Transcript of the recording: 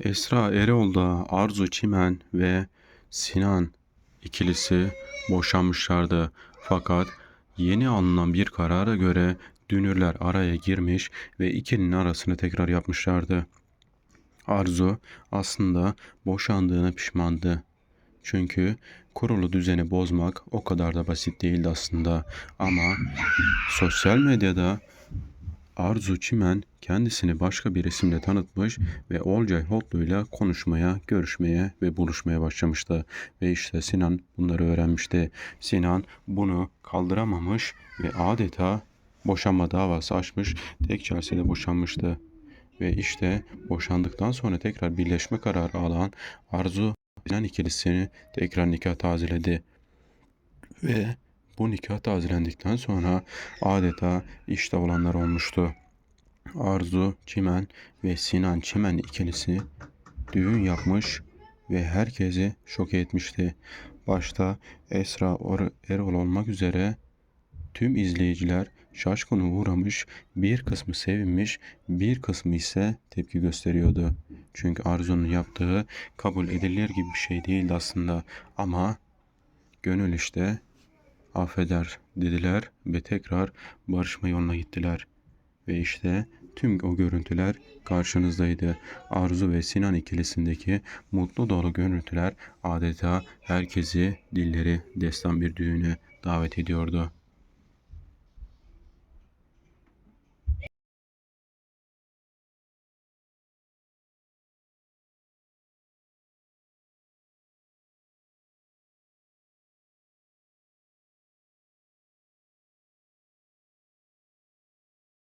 Esra Ereoğlu'da Arzu Çimen ve Sinan ikilisi boşanmışlardı. Fakat yeni alınan bir karara göre dünürler araya girmiş ve ikilinin arasını tekrar yapmışlardı. Arzu aslında boşandığına pişmandı. Çünkü kurulu düzeni bozmak o kadar da basit değildi aslında. Ama sosyal medyada Arzu Çimen kendisini başka bir isimle tanıtmış ve Olcay Hotlu ile konuşmaya, görüşmeye ve buluşmaya başlamıştı. Ve işte Sinan bunları öğrenmişti. Sinan bunu kaldıramamış ve adeta boşanma davası açmış, tek celsede boşanmıştı. Ve işte boşandıktan sonra tekrar birleşme kararı alan Arzu Sinan ikilisini tekrar nikah tazeledi. Ve bu nikah tazelendikten sonra adeta işte olanlar olmuştu. Arzu Çimen ve Sinan Çimen ikilisi düğün yapmış ve herkesi şok etmişti. Başta Esra Erol olmak üzere tüm izleyiciler şaşkına uğramış, bir kısmı sevinmiş, bir kısmı ise tepki gösteriyordu. Çünkü Arzu'nun yaptığı kabul edilir gibi bir şey değildi aslında ama gönül işte affeder dediler ve tekrar barışma yoluna gittiler. Ve işte tüm o görüntüler karşınızdaydı. Arzu ve Sinan ikilisindeki mutlu dolu görüntüler adeta herkesi dilleri destan bir düğüne davet ediyordu.